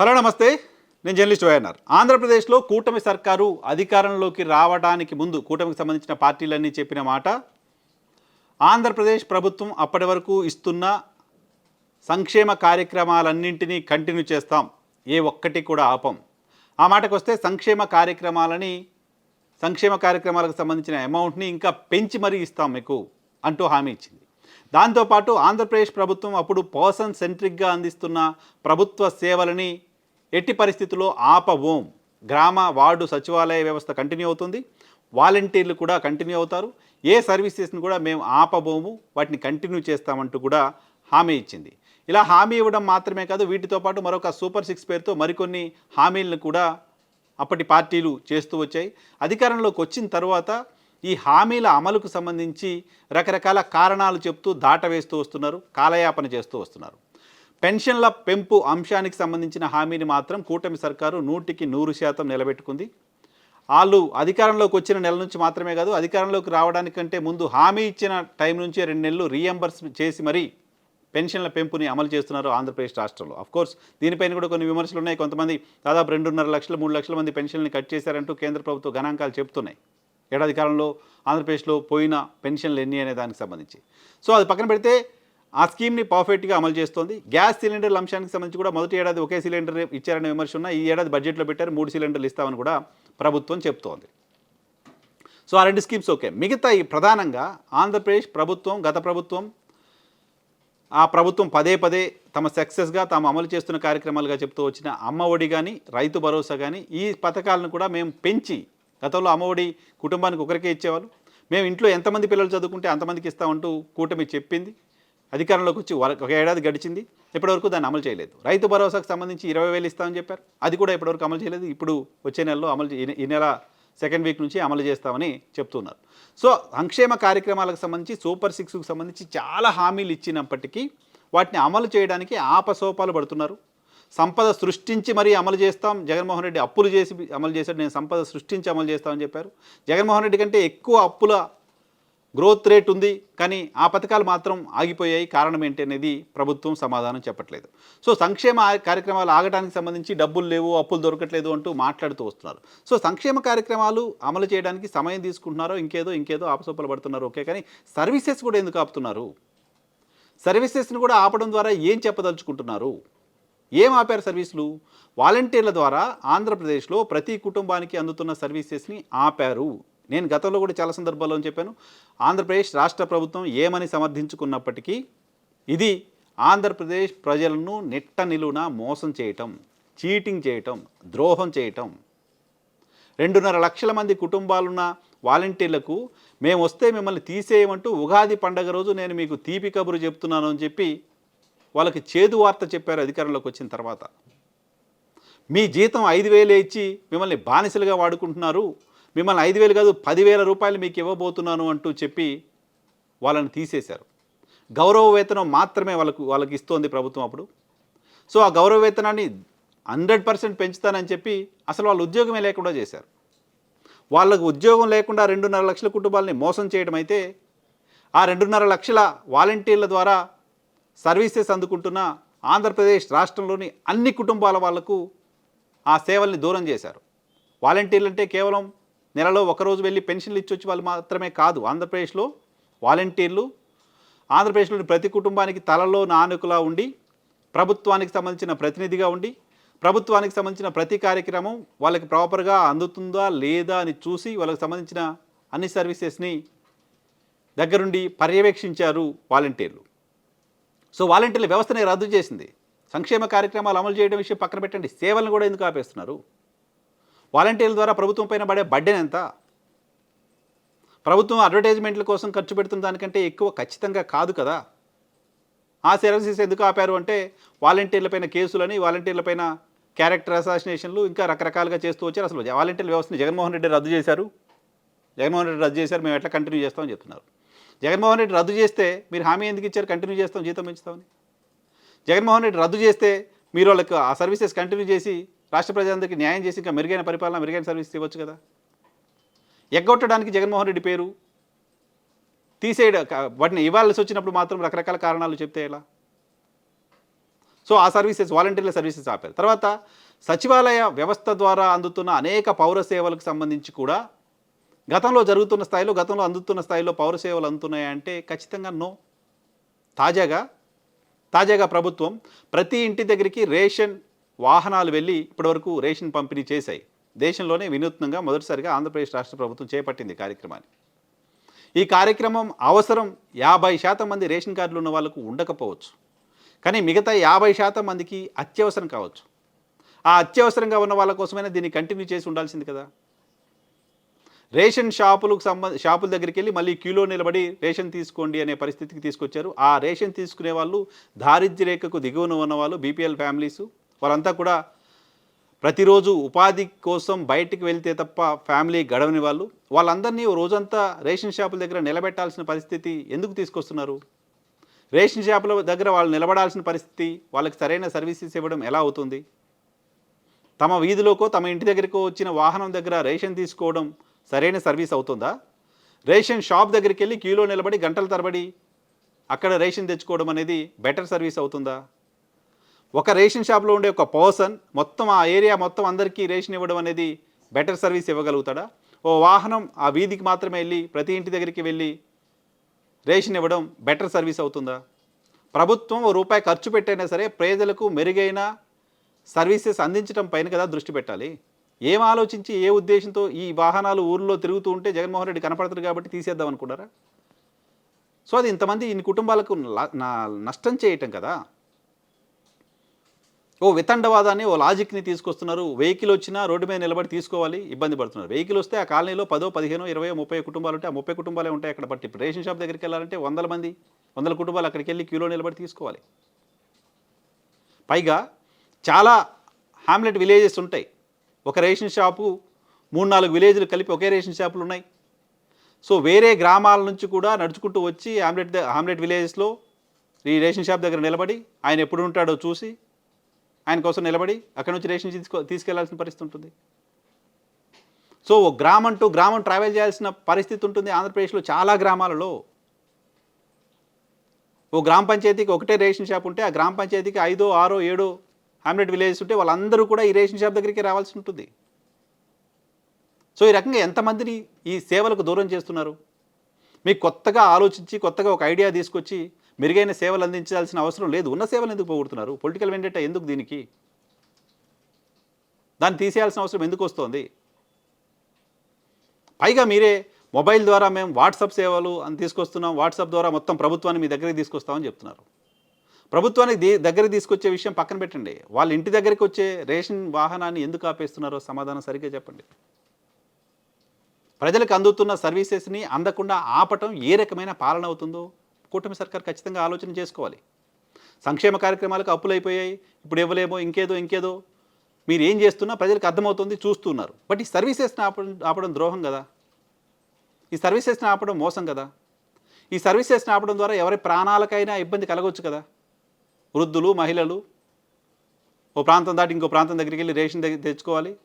Hello నమస్తే. నేను journalist YNR. ఆంధ్రప్రదేశ్లో కూటమి సర్కారు అధికారంలోకి రావడానికి ముందు కూటమికి సంబంధించిన పార్టీలన్నీ చెప్పిన మాట ఆంధ్రప్రదేశ్ ప్రభుత్వం అప్పటి వరకు ఇస్తున్న సంక్షేమ కార్యక్రమాలన్నింటినీ కంటిన్యూ చేస్తాం. ఏ ఒక్కటి కూడా ఆపం. ఆ మాటకు వస్తే సంక్షేమ కార్యక్రమాలని సంక్షేమ కార్యక్రమాలకు సంబంధించిన అమౌంట్ని ఇంకా పెంచి మరీ ఇస్తాం మీకు అంటూ హామీ ఇచ్చింది. దాంతోపాటు ఆంధ్రప్రదేశ్ ప్రభుత్వం అప్పుడు పర్సన్ సెంట్రిక్గా అందిస్తున్న ప్రభుత్వ సేవలని ఎట్టి పరిస్థితుల్లో ఆపవోం గ్రామ వార్డు సచివాలయ వ్యవస్థ కంటిన్యూ అవుతుంది. వాలంటీర్లు కూడా కంటిన్యూ అవుతారు. ఏ సర్వీసెస్ని కూడా మేము ఆపబోము. వాటిని కంటిన్యూ చేస్తామంటూ కూడా హామీ ఇచ్చింది. ఇలా హామీ ఇవ్వడం మాత్రమే కాదు వీటితో పాటు మరొక సూపర్ సిక్స్ పేరుతో మరికొన్ని హామీలను కూడా అప్పటి పార్టీలు చేస్తూ వచ్చాయి. అధికారంలోకి వచ్చిన తర్వాత ఈ హామీల అమలుకు సంబంధించి రకరకాల కారణాలు చెప్తూ దాటవేస్తూ వస్తున్నారు. కాలయాపన చేస్తూ వస్తున్నారు. పెన్షన్ల పెంపు అంశానికి సంబంధించిన హామీని మాత్రం కూటమి సర్కారు నూటికి నూరు శాతం నిలబెట్టుకుంది. వాళ్ళు అధికారంలోకి వచ్చిన నెల నుంచి మాత్రమే కాదు అధికారంలోకి రావడానికంటే ముందు హామీ ఇచ్చిన టైం నుంచే రెండు నెలలు రీఎంబర్స్ చేసి మరీ పెన్షన్ల పెంపుని అమలు చేస్తున్నారు ఆంధ్రప్రదేశ్ రాష్ట్రంలో. అఫ్ కోర్స్ దీనిపైన కూడా కొన్ని విమర్శలు ఉన్నాయి. కొంతమంది దాదాపు రెండున్నర లక్షల మూడు లక్షల మంది పెన్షన్లు కట్ చేశారంటూ కేంద్ర ప్రభుత్వ గణాంకాలు చెప్తున్నాయి. ఏడాది కాలంలో ఆంధ్రప్రదేశ్లో పోయిన పెన్షన్లు ఎన్ని అనే దానికి సంబంధించి. సో అది పక్కన పెడితే ఆ స్కీమ్ని పర్ఫెక్ట్గా అమలు చేస్తోంది. గ్యాస్ సిలిండర్ అంశానికి సంబంధించి కూడా మొదటి ఏడాది ఒకే సిలిండర్ ఇచ్చారనే విమర్శ ఉన్న ఈ ఏడాది బడ్జెట్లో పెట్టారు. మూడు సిలిండర్లు ఇస్తామని కూడా ప్రభుత్వం చెప్తోంది. సో ఆ రెండు స్కీమ్స్ ఓకే. మిగతా ఈ ప్రధానంగా ఆంధ్రప్రదేశ్ ప్రభుత్వం గత ప్రభుత్వం ఆ ప్రభుత్వం పదే పదే తమ సక్సెస్గా తాము అమలు చేస్తున్న కార్యక్రమాలుగా చెప్తూ వచ్చిన అమ్మ ఒడి కానీ రైతు భరోసా కానీ ఈ పథకాలను కూడా మేము పెంచి గతంలో అమ్మ ఒడి కుటుంబానికి ఒకరికే ఇచ్చేవాళ్ళు. మేము ఇంట్లో ఎంతమంది పిల్లలు చదువుకుంటే అంతమందికి ఇస్తామంటూ కూటమి చెప్పింది. అధికారంలోకి వచ్చి ఒక ఏడాది గడిచింది ఇప్పటివరకు దాన్ని అమలు చేయలేదు. రైతు భరోసాకు సంబంధించి ఇరవై వేలు ఇస్తామని చెప్పారు. అది కూడా ఇప్పటివరకు అమలు చేయలేదు. ఇప్పుడు వచ్చే నెలలో అమలు చే- ఈ నెల సెకండ్ వీక్ నుంచి అమలు చేస్తామని చెప్తున్నారు. సో సంక్షేమ కార్యక్రమాలకు సంబంధించి సూపర్ సిక్స్కు సంబంధించి చాలా హామీలు ఇచ్చినప్పటికీ వాటిని అమలు చేయడానికి ఆపసోపాలు పడుతున్నారు. సంపద సృష్టించి మరీ అమలు చేస్తాం. జగన్మోహన్ రెడ్డి అప్పులు చేసి అమలు చేశాడు. నేను సంపద సృష్టించి అమలు చేస్తామని చెప్పారు. జగన్మోహన్ రెడ్డి కంటే ఎక్కువ అప్పుల గ్రోత్ రేట్ ఉంది కానీ ఆ పథకాలు మాత్రం ఆగిపోయాయి. కారణం ఏంటి అనేది ప్రభుత్వం సమాధానం చెప్పట్లేదు. సో సంక్షేమ కార్యక్రమాలు ఆగడానికి సంబంధించి డబ్బులు లేవు అప్పులు దొరకట్లేదు అంటూ మాట్లాడుతూ వస్తున్నారు. సో సంక్షేమ కార్యక్రమాలు అమలు చేయడానికి సమయం తీసుకుంటున్నారో ఇంకేదో ఇంకేదో ఆపసోపలు పడుతున్నారు ఓకే కానీ సర్వీసెస్ కూడా ఎందుకు ఆపుతున్నారు? సర్వీసెస్ని కూడా ఆపడం ద్వారా ఏం చెప్పదలుచుకుంటున్నారు? ఏం ఆపారు సర్వీసులు వాలంటీర్ల ద్వారా ఆంధ్రప్రదేశ్లో ప్రతి కుటుంబానికి అందుతున్న సర్వీసెస్ని ఆపారు. నేను గతంలో కూడా చాలా సందర్భాల్లో చెప్పాను. ఆంధ్రప్రదేశ్ రాష్ట్ర ప్రభుత్వం ఏమని సమర్థించుకున్నప్పటికీ ఇది ఆంధ్రప్రదేశ్ ప్రజలను నిట్ట నిలువున మోసం చేయటం చీటింగ్ చేయటం ద్రోహం చేయటం. రెండున్నర లక్షల మంది కుటుంబాలున్న వాలంటీర్లకు మేము వస్తే మిమ్మల్ని తీసేయమంటూ ఉగాది పండగ రోజు నేను మీకు తీపి కబురు చెప్తున్నాను అని చెప్పి వాళ్ళకి చేదు వార్త చెప్పారు అధికారంలోకి వచ్చిన తర్వాత. మీ జీతం ఐదు వేలే ఇచ్చి మిమ్మల్ని బానిసలుగా వాడుకుంటున్నారు. మిమ్మల్ని ఐదు వేలు కాదు పదివేల రూపాయలు మీకు ఇవ్వబోతున్నాను అంటూ చెప్పి వాళ్ళని తీసేశారు. గౌరవ వేతనం మాత్రమే వాళ్ళకు వాళ్ళకి ఇస్తోంది ప్రభుత్వం అప్పుడు. సో ఆ గౌరవ వేతనాన్ని హండ్రెడ్ పర్సెంట్ పెంచుతానని చెప్పి అసలు వాళ్ళు ఉద్యోగమే లేకుండా చేశారు. వాళ్ళకు ఉద్యోగం లేకుండా రెండున్నర లక్షల కుటుంబాలని మోసం చేయడం అయితే ఆ రెండున్నర లక్షల వాలంటీర్ల ద్వారా సర్వీసెస్ అందుకుంటున్న ఆంధ్రప్రదేశ్ రాష్ట్రంలోని అన్ని కుటుంబాల వాళ్ళకు ఆ సేవల్ని దూరం చేశారు. వాలంటీర్లు అంటే కేవలం నెలలో ఒకరోజు వెళ్ళి పెన్షన్లు ఇచ్చొచ్చి వాళ్ళు మాత్రమే కాదు ఆంధ్రప్రదేశ్లో వాలంటీర్లు ఆంధ్రప్రదేశ్లోని ప్రతి కుటుంబానికి తలలో నానుకలా ఉండి ప్రభుత్వానికి సంబంధించిన ప్రతినిధిగా ఉండి ప్రభుత్వానికి సంబంధించిన ప్రతి కార్యక్రమం వాళ్ళకి ప్రాపర్గా అందుతుందా లేదా అని చూసి వాళ్ళకి సంబంధించిన అన్ని సర్వీసెస్ని దగ్గరుండి పర్యవేక్షించారు వాలంటీర్లు. సో వాలంటీర్ల వ్యవస్థని రద్దు చేసింది. సంక్షేమ కార్యక్రమాలు అమలు చేయడం విషయం పక్కన పెట్టండి. సేవలను కూడా ఎందుకు ఆపేస్తున్నారు? వాలంటీర్ల ద్వారా ప్రభుత్వం పైన పడే బడ్డెన్ ఎంత? ప్రభుత్వం అడ్వర్టైజ్మెంట్ల కోసం ఖర్చు పెడుతున్న దానికంటే ఎక్కువ ఖచ్చితంగా కాదు కదా. ఆ సర్వీసెస్ ఎందుకు ఆపారు అంటే వాలంటీర్లపైన కేసులని వాలంటీర్లపైన క్యారెక్టర్ అసాసినేషన్లు ఇంకా రకరకాలుగా చేస్తూ వచ్చారు. అసలు వాలంటీర్ల వ్యవస్థని జగన్మోహన్ రెడ్డి రద్దు చేశారు. జగన్మోహన్ రెడ్డి రద్దు చేశారు. మేము ఎట్లా కంటిన్యూ చేస్తామని చెప్తున్నారు. జగన్మోహన్ రెడ్డి రద్దు చేస్తే మీరు హామీ ఎందుకు ఇచ్చారు? కంటిన్యూ చేస్తాం జీతం పెంచుతామని. జగన్మోహన్ రెడ్డి రద్దు చేస్తే మీరు వాళ్ళకి ఆ సర్వీసెస్ కంటిన్యూ చేసి రాష్ట్ర ప్రజలందరికీ న్యాయం చేసి ఇంకా మెరుగైన పరిపాలన మెరుగైన సర్వీస్ ఇవ్వచ్చు కదా? ఎగ్గొట్టడానికి జగన్మోహన్ రెడ్డి పేరు తీసేయడం వాటిని ఇవ్వాల్సి వచ్చినప్పుడు మాత్రం రకరకాల కారణాలు చెప్తే ఎలా? సో ఆ సర్వీసెస్ వాలంటీర్ల సర్వీసెస్ ఆపారు. తర్వాత సచివాలయ వ్యవస్థ ద్వారా అందుతున్న అనేక పౌర సేవలకు సంబంధించి కూడా గతంలో జరుగుతున్న స్థాయిలో గతంలో అందుతున్న స్థాయిలో పౌర సేవలు అందుతున్నాయంటే ఖచ్చితంగా నో. తాజాగా తాజాగా ప్రభుత్వం ప్రతి ఇంటి దగ్గరికి రేషన్ వాహనాలు వెళ్ళి ఇప్పటివరకు రేషన్ పంపిణీ చేశాయి. దేశంలోనే వినూత్నంగా మొదటిసారిగా ఆంధ్రప్రదేశ్ రాష్ట్ర ప్రభుత్వం చేపట్టింది కార్యక్రమాన్ని. ఈ కార్యక్రమం అవసరం యాభై శాతం మంది రేషన్ కార్డులు ఉన్న వాళ్ళకు ఉండకపోవచ్చు. కానీ మిగతా యాభై శాతం మందికి అత్యవసరం కావచ్చు. ఆ అత్యవసరంగా ఉన్న వాళ్ళ కోసమైనా దీన్ని కంటిన్యూ చేసి ఉండాల్సింది కదా. రేషన్ షాపులకు సంబంధ షాపుల దగ్గరికి వెళ్ళి మళ్ళీ క్యూలో నిలబడి రేషన్ తీసుకోండి అనే పరిస్థితికి తీసుకొచ్చారు. ఆ రేషన్ తీసుకునే వాళ్ళు దారిద్ర్య రేఖకు దిగువన ఉన్న వాళ్ళు బీపీఎల్ ఫ్యామిలీస్ వాళ్ళంతా కూడా ప్రతిరోజు ఉపాధి కోసం బయటికి వెళ్తే తప్ప ఫ్యామిలీ గడవని వాళ్ళు వాళ్ళందరినీ రోజంతా రేషన్ షాపుల దగ్గర నిలబెట్టాల్సిన పరిస్థితి ఎందుకు తీసుకొస్తున్నారు? రేషన్ షాపుల దగ్గర వాళ్ళు నిలబడాల్సిన పరిస్థితి వాళ్ళకి సరైన సర్వీసెస్ ఇవ్వడం ఎలా అవుతుంది? తమ వీధిలోకో తమ ఇంటి దగ్గరకో వచ్చిన వాహనం దగ్గర రేషన్ తీసుకోవడం సరైన సర్వీస్ అవుతుందా? రేషన్ షాప్ దగ్గరికి వెళ్ళి క్యూలో నిలబడి గంటల తరబడి అక్కడ రేషన్ తెచ్చుకోవడం అనేది బెటర్ సర్వీస్ అవుతుందా? ఒక రేషన్ షాప్లో ఉండే ఒక పర్సన్ మొత్తం ఆ ఏరియా మొత్తం అందరికీ రేషన్ ఇవ్వడం అనేది బెటర్ సర్వీస్ ఇవ్వగలుగుతాడా? ఓ వాహనం ఆ వీధికి మాత్రమే వెళ్ళి ప్రతి ఇంటి దగ్గరికి వెళ్ళి రేషన్ ఇవ్వడం బెటర్ సర్వీస్ అవుతుందా? ప్రభుత్వం ఓ రూపాయి ఖర్చు పెట్టైనా సరే ప్రజలకు మెరుగైన సర్వీసెస్ అందించడం పైన కదా దృష్టి పెట్టాలి. ఏం ఆలోచించి ఏ ఉద్దేశంతో ఈ వాహనాలు ఊర్లో తిరుగుతూ ఉంటే జగన్మోహన్ రెడ్డి కనపడతారు కాబట్టి తీసేద్దాం అనుకున్నారా? సో అది ఇంతమంది ఇన్ని కుటుంబాలకు నష్టం చేయటం కదా. ఓ వితండవాదాన్ని ఓ లాజిక్ని తీసుకొస్తున్నారు. వెహికల్ వచ్చినా రోడ్డు మీద నిలబడి తీసుకోవాలి ఇబ్బంది పడుతున్నారు. వెహికల్ వస్తే ఆ కాలనీలో పదో పదిహేను ఇరవై ముప్పై కుటుంబాలు ఉంటాయి ఆ ముప్పై కుటుంబాలే ఉంటాయి అక్కడ. బట్టి రేషన్ షాప్ దగ్గరికి వెళ్ళాలంటే వందల మంది వందల కుటుంబాలు అక్కడికి వెళ్ళి క్యూలో నిలబడి తీసుకోవాలి. పైగా చాలా హామ్లెట్ విలేజెస్ ఉంటాయి. ఒక రేషన్ షాపు మూడు నాలుగు విలేజ్లు కలిపి ఒకే రేషన్ షాపులు ఉన్నాయి. సో వేరే గ్రామాల నుంచి కూడా నడుచుకుంటూ వచ్చి హామ్లెట్ హామ్లెట్ విలేజెస్లో ఈ రేషన్ షాప్ దగ్గర నిలబడి ఆయన ఎప్పుడు ఉంటాడో చూసి ఆయన కోసం నిలబడి అక్కడ నుంచి రేషన్ తీసుకో తీసుకెళ్ళాల్సిన పరిస్థితి ఉంటుంది. సో ఓ గ్రామం టు గ్రామం ట్రావెల్ చేయాల్సిన పరిస్థితి ఉంటుంది ఆంధ్రప్రదేశ్లో చాలా గ్రామాలలో. ఓ గ్రామ పంచాయతీకి ఒకటే రేషన్ షాప్ ఉంటే ఆ గ్రామ పంచాయతీకి ఐదో ఆరో ఏడో హామ్లెట్ విలేజెస్ ఉంటే వాళ్ళందరూ కూడా ఈ రేషన్ షాప్ దగ్గరికి రావాల్సి ఉంటుంది. సో ఈ రకంగా ఎంతమందిని ఈ సేవలకు దూరం చేస్తున్నారు? మీకు కొత్తగా ఆలోచించి కొత్తగా ఒక ఐడియా తీసుకొచ్చి మెరుగైన సేవలు అందించాల్సిన అవసరం లేదు. ఉన్న సేవలు ఎందుకు పోగొడుతున్నారు? పొలిటికల్ వెండేట ఎందుకు దీనికి? దాన్ని తీసేయాల్సిన అవసరం ఎందుకు వస్తుంది? పైగా మీరే మొబైల్ ద్వారా మేము వాట్సాప్ సేవలు అని తీసుకొస్తున్నాం. వాట్సాప్ ద్వారా మొత్తం ప్రభుత్వాన్ని మీ దగ్గరికి తీసుకొస్తామని చెప్తున్నారు. ప్రభుత్వానికి దీ దగ్గరికి తీసుకొచ్చే విషయం పక్కన పెట్టండి. వాళ్ళ ఇంటి దగ్గరికి వచ్చే రేషన్ వాహనాన్ని ఎందుకు ఆపేస్తున్నారో సమాధానం సరిగ్గా చెప్పండి. ప్రజలకు అందుతున్న సర్వీసెస్ని అందకుండా ఆపటం ఏ రకమైన పాలన అవుతుందో కూటమి సర్కార్ ఖచ్చితంగా ఆలోచన చేసుకోవాలి. సంక్షేమ కార్యక్రమాలకు అప్పులు అయిపోయాయి ఇప్పుడు ఇవ్వలేమో ఇంకేదో ఇంకేదో. మీరు ఏం చేస్తున్నా ప్రజలకు అర్థమవుతుంది చూస్తున్నారు. బట్ ఈ సర్వీసెస్ని ఆపడం ఆపడం ద్రోహం కదా? ఈ సర్వీసెస్ని ఆపడం మోసం కదా? ఈ సర్వీసెస్ని ఆపడం ద్వారా ఎవరి ప్రాణాలకైనా ఇబ్బంది కలగవచ్చు కదా? వృద్ధులు మహిళలు ఓ ప్రాంతం దాటి ఇంకో ప్రాంతం దగ్గరికి వెళ్ళి రేషన్ దగ్గర తెచ్చుకోవాలి.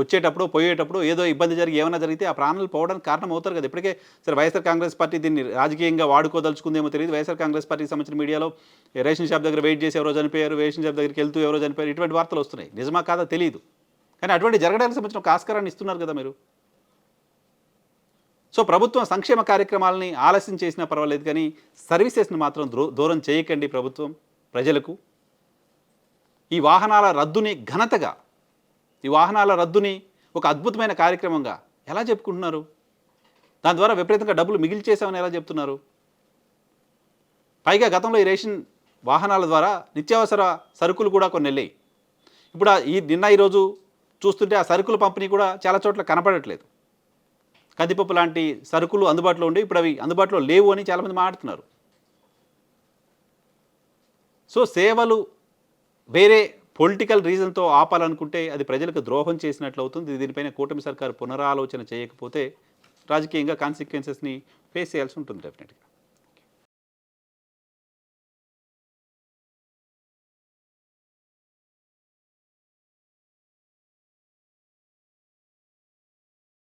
వచ్చేటప్పుడు పోయేటప్పుడు ఏదో ఇబ్బంది జరిగి ఏమైనా జరిగితే ఆ ప్రాణాలు పోవడానికి కారణం అవుతారు కదా. ఇప్పటికే సరే వైఎస్ఆర్ కాంగ్రెస్ పార్టీ దీన్ని రాజకీయంగా వాడుకోదలుచుకుందేమో తెలియదు. వైఎస్ఆర్ కాంగ్రెస్ పార్టీకి సంబంధించిన మీడియాలో రేషన్ షాప్ దగ్గర వెయిట్ చేసి ఎవరో చనిపోయారు రేషన్ షాప్ దగ్గరికి వెళ్తూ ఎవరో చనిపోయారు ఇటువంటి వార్తలు వస్తున్నాయి. నిజమా కాదా తెలియదు కానీ అటువంటి జరగడానికి సంబంధించిన ఒక ఆస్కారాన్ని ఇస్తున్నారు కదా మీరు. సో ప్రభుత్వం సంక్షేమ కార్యక్రమాలని ఆలస్యం చేసినా పర్వాలేదు కానీ సర్వీసెస్ని మాత్రం దూ దూరం చేయకండి ప్రభుత్వం ప్రజలకు. ఈ వాహనాల రద్దుని ఘనతగా ఈ వాహనాల రద్దుని ఒక అద్భుతమైన కార్యక్రమంగా ఎలా చెప్పుకుంటున్నారు? దాని ద్వారా విపరీతంగా డబ్బులు మిగిల్చేసామని ఎలా చెప్తున్నారు? పైగా గతంలో ఈ రేషన్ వాహనాల ద్వారా నిత్యావసర సరుకులు కూడా కొన్ని వెళ్ళాయి. ఇప్పుడు ఈ నిన్న ఈరోజు చూస్తుంటే ఆ సరుకుల పంపిణీ కూడా చాలా చోట్ల కనపడట్లేదు. కందిపప్పు లాంటి సరుకులు అందుబాటులో ఉండి ఇప్పుడు అవి అందుబాటులో లేవు అని చాలామంది మాట్లాడుతున్నారు. సో సేవలు వేరే పొలిటికల్ రీజన్తో ఆపాలనుకుంటే అది ప్రజలకు ద్రోహం చేసినట్లు అవుతుంది. దీనిపైన కూటమి సర్కారు పునరాలోచన చేయకపోతే రాజకీయంగా కాన్సిక్వెన్సెస్ని ఫేస్ చేయాల్సి ఉంటుంది డెఫినెట్గా.